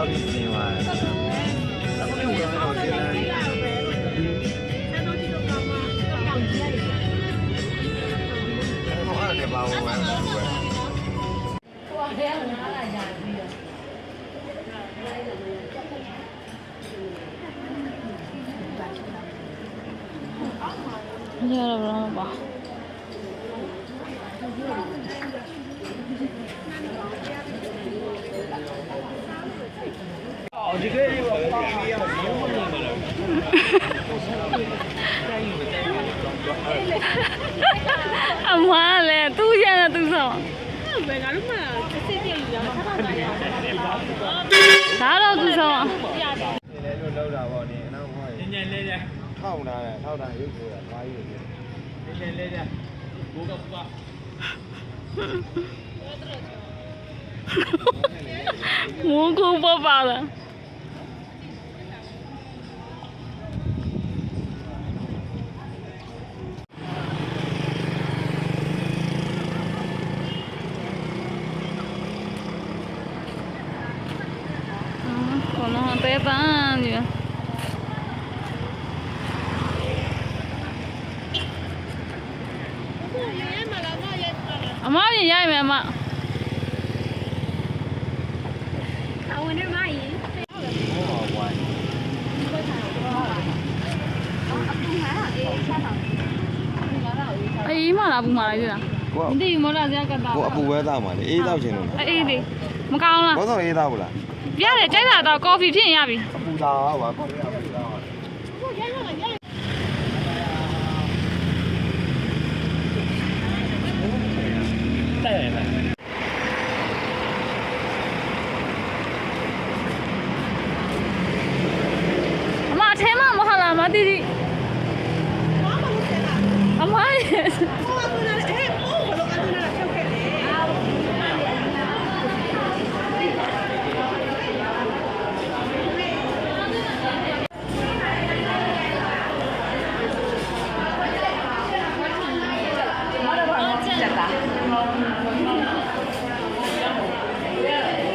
I'll အမလည်းသူရတဲ့သူဆောင်ဘယ်ငါတို့မှစစ်စစ်ပြည့်ယူရမှာထားတာရဒါတော့သူဆောင်လဲလို့လောက်တာပေါ့နေအနောက်ဟောညင်လေးကြထောက်တာလေထောက်တာရုပ်ဆိုတာဘာကြီးလဲညင်လေးကြဘိုးကဘုကငုံခုပေါ်ပါလားကိုနော်တဲ့ပန်းကြီး ဘူးရရမှာလားမရတာလား အမပြင်ရိုက်မယ်အမအဝင်နဲ့မရင်ဟောဝိုင်းအေးမလားဘူးမလားကြည့်လားကိုဒီမော်လာစရာကတာကိုအပူဝဲသားမှာလေအေးသားချင်လို့လားအေးလေမကောင်းလားဘောဆောင်အေးသားဘူးလားပြရတယ်ကြိုက်တာတော့ကော်ဖီဖြစ်ရင်ရပြီအပူသားပါကိုရအပူသားပါ တဲ့တယ် အမအထဲမှာမဟုတ်လားမသိသိ ဘာမှမလုပ်ခဲ့တာ အမရဲ့ ဟိုကကလည်းဟဲ့ဘိုးဘလို့ကလည်းဖြုတ်ခဲ့တယ်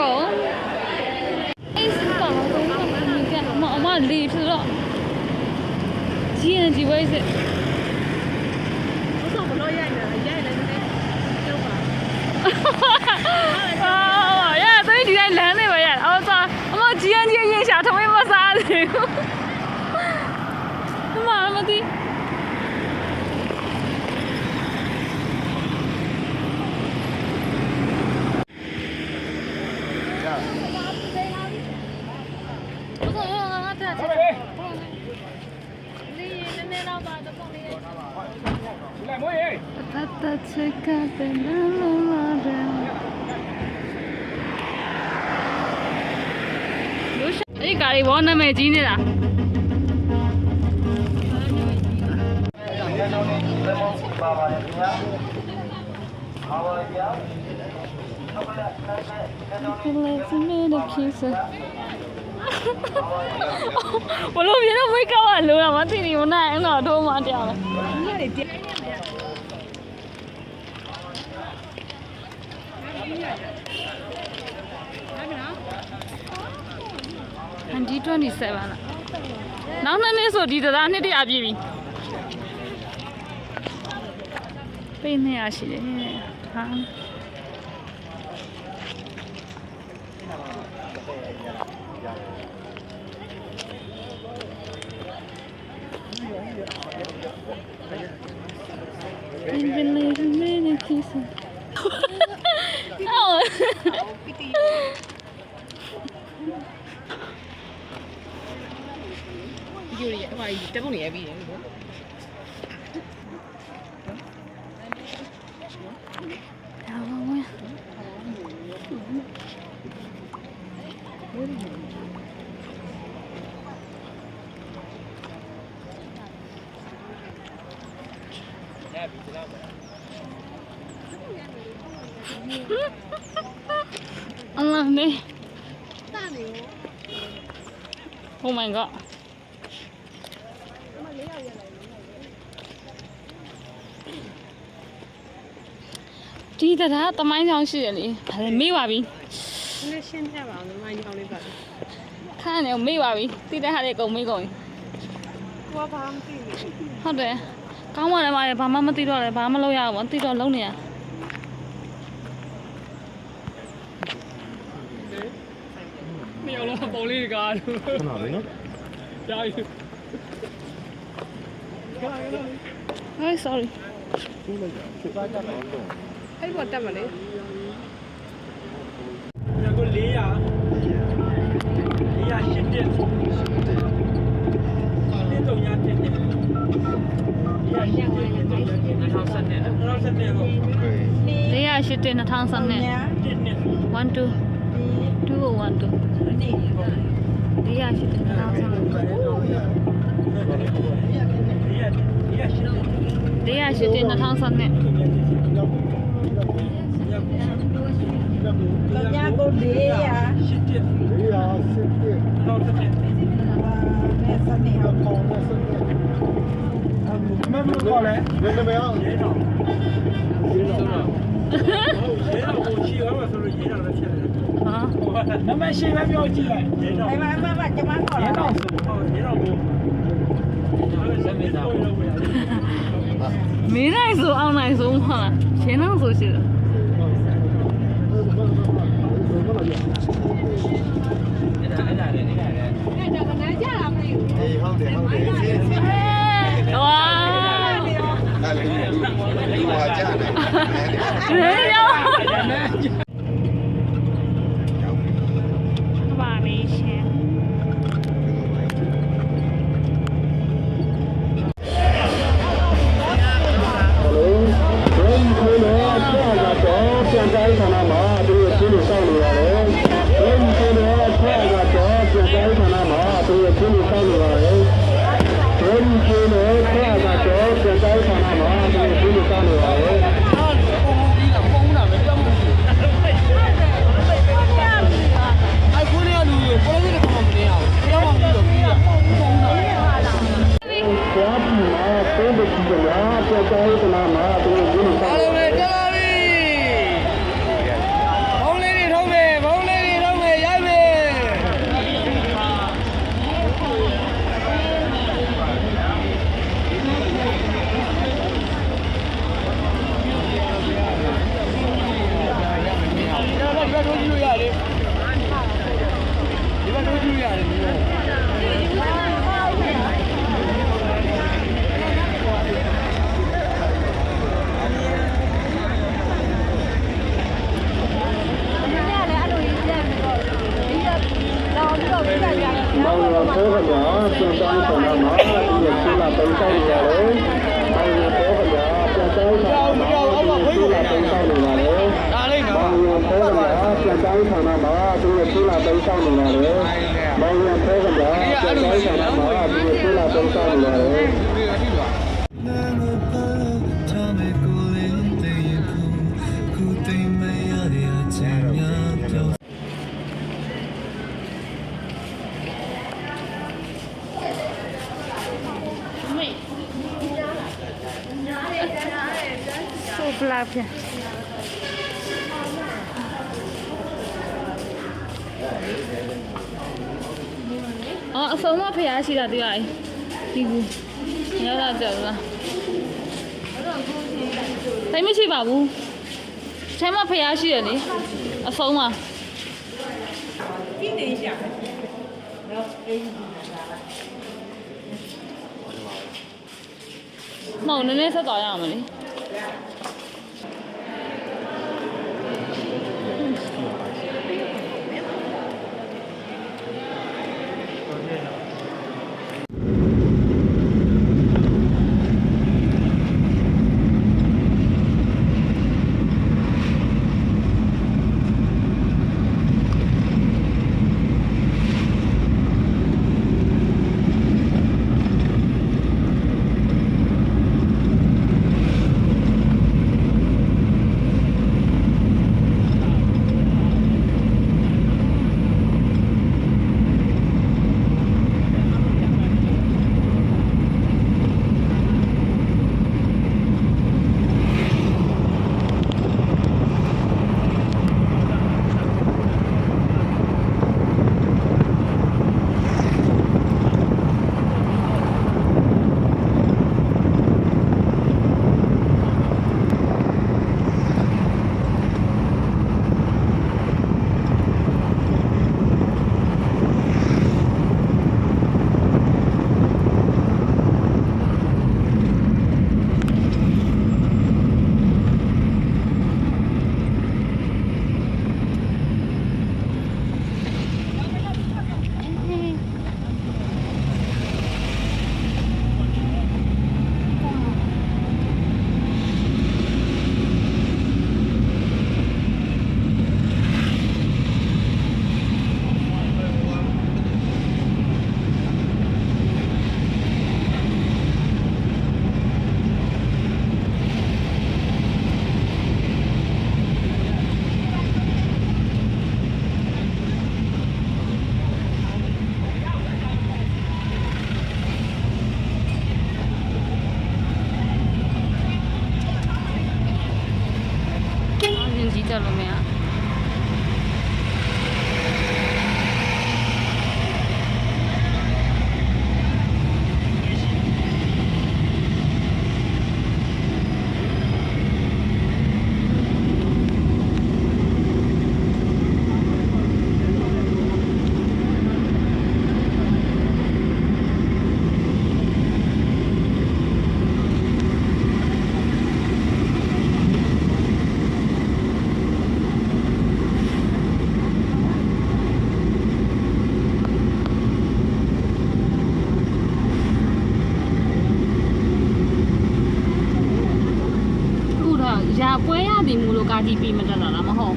ကောအေးစပါတော့တော့မကမအမလေးထတော့ဂျီန်ဂျီဝိုင်းစ ဘုဆိုဘလို့ရိုက်နေတာရိုက်လည်းနည်းကျုပ်ပါ အာရသွေးဒီတိုင်းလမ်းနေပါရအော်စားအမဂျီန်ဂျီရင်ရှာထမင်းမစားသေးဘူးအ မမသိကြာဘုဆိုရငါတက်ချက်လေးနည်းနည်းတော့ပါတော့ပုံလေးလိုက်မွေးရေးတတချက်ကတဲ့ နာမလာတယ်လို့ရှိအဲ့ဒီကားလေးဘောနာမည်ကြီးနေတာ Let's make a kiss. ဘလို့ပြေတော့မိတ်ကပါလို့တော့မသိနေဘူးနိုင်အဲ့တော့ထိုးမှတရားပဲဒီမှာတွေပြ။2027လား။နောက်နှစ်နှစ်ဆိုဒီတရားနှစ်တရာပြည့်ပြီ။ ပေးနေရရှိတယ်။ဟာ။ In the little minute kissing. Oh. ဗီဒီယိုတွေဟိုတက်ပုံတွေရိုက်ပြီးတယ်လို့ ဒါပါဝင် အမနေတာနေရော Oh my god ဒီတရားတမိုင်းချောင်းရှိတယ်လေဒါလည်းမေ့ပါပြီနည်းရှင်းပြပါအောင်မိုင်းကြောင်းလေးပါခါနေမေ့ပါပြီတိတဲ့ဟာတွေအကုန်မေ့ကုန်ပြီကိုကဘာမှမသိဘူးဟုတ်တယ်ကောင်းပါလေမရဘာမှမသိတော့လည်းဘာမှမလုပ်ရဘူးသိတော့လုံးနေရ နေအောင်လုံးပုံလေးကားလို့ခဏလေးနော်ကြားပြီဟဲ့ sorry အဲ့ပေါ်တက်မလေးညကို400 400ရှစ်တက်ဒီတော့ရတဲ့400ရှစ်တက်2000နဲ့2000နဲ့တော့408တင်2000နဲ့တစ်နဲ့1 2 2 1 2 နေရ408တင်2000 408တင်2000နဲ့တော့ညာကိုလေးရရှစ်တက်လေးရာစစ်တစ်တော့တက်မဲစနေအောင်ပေါင်းနဲ့စစ်တစ်မမခေါ်လဲဘယ်လိုမရအောင်ရေတော့ရေတော့ရေတော့ကိုချီရမှာဆိုလို့ရေတော့လည်းဖြစ်တယ်ဟာ နမရှိပဲပြောကြည့်လိုက်ရေတော့အဲ့မှာမမကျမခေါ်ရေလာတော့ဆိုတော့ရေတော့ကိုအဲ့ဒါစမေးတာကိုလို့ရတယ်မင်းနိုင်ဆိုအောင်နိုင်ဆိုမဟုတ်လားရှင်းအောင်ဆိုရှိတယ်အဲ့ဒါအဲ့ဒါလည်းအဲ့ဒါလည်းအဲ့တော့မနာကြတာမလို့အေးဟုတ်တယ်ဟုတ်တယ်စီစီဝါအဲ့လေဒီဟာကြာတယ်ရေ မှာသူတို့ရှင်းလို့ ပြန်တိုင်းဌာနမှာသူတို့ရှင်းလာပုံစောင့်နေရတယ်။မောင်တော်ဖေးကပြန်တိုင်းဌာနမှာသူတို့ရှင်းလာပုံစောင့်နေရတယ်။ဒါလေးမောနော်င်ရဖောကပြန်တိုင်းဌာနမှာသူတို့ဆူလာတုံးဆောင်နေတယ်။မောင်ရဖောကပြန်တိုင်းဌာနမှာသူတို့ဆူလာတုံးဆောင်နေတယ်။ ဆိုဖလာပြန်အော်အဆုံးမဖျားရှိတာတွေ့ရတယ်ဒီဘူးရောက်လာကြလားတိုင်းမရှိပါဘူးထဲမှာဖျားရှိတယ်လေအဆုံးမပြင်းနေရှာမောင်နည်းနည်းဆက်သွားရအောင်မလေး ကာကြီးပြီးမတက်တာလားမဟုတ်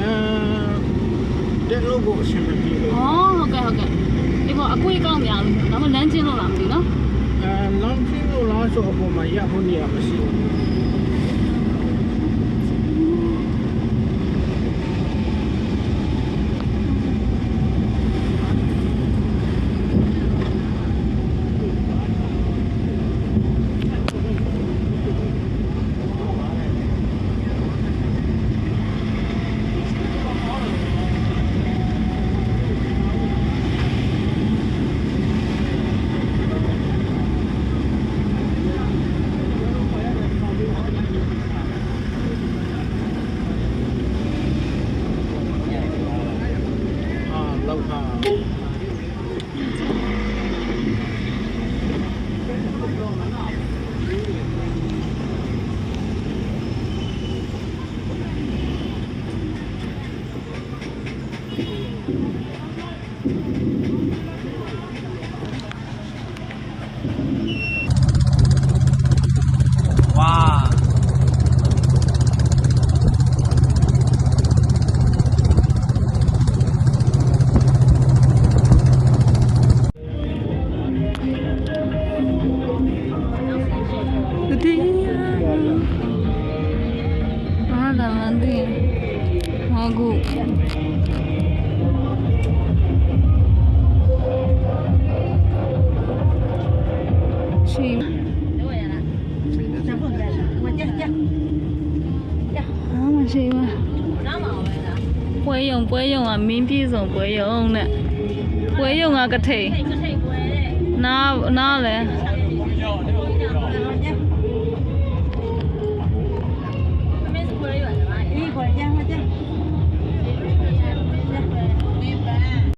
အဲဒီလိုကိုအရှင်မပြေလို့ဩဟုတ်ကဲ့ဟုတ်ကဲ့ဒီပေါ်အကွေးကောင်းများလို့ဒါမှလမ်းချင်းလို့လားမသိနော်အဲလောင်းချင်းလို့လားဆိုအပေါ်မှာရဖို့နေရမရှိဘူး ရွှေအာမရှိဘူးပွဲယုံပွဲယုံကမင်းပြည့်စုံပွဲယုံနဲ့ပွဲယုံကကထိန်နာနာလဲ